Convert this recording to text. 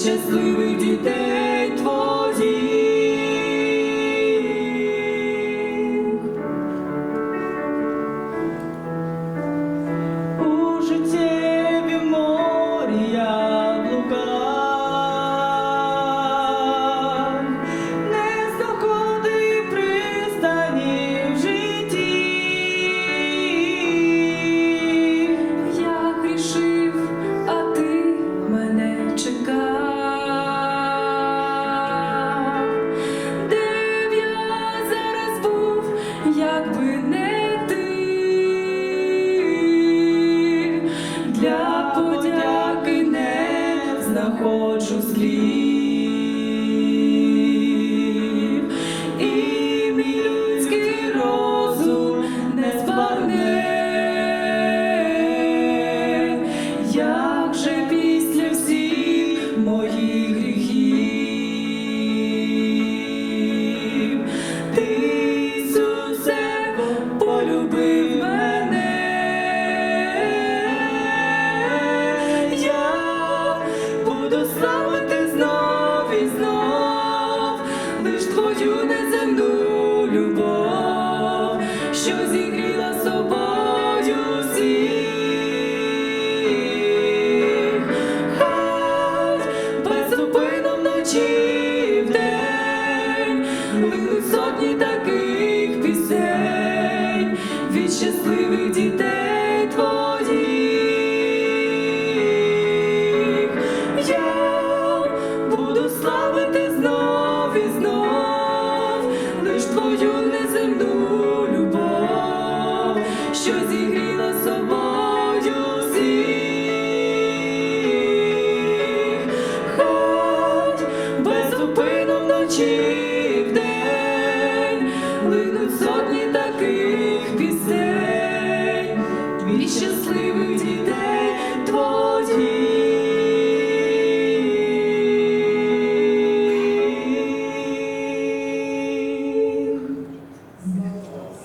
щасливих дітей для подяки не знаходжу слів, любов, ti.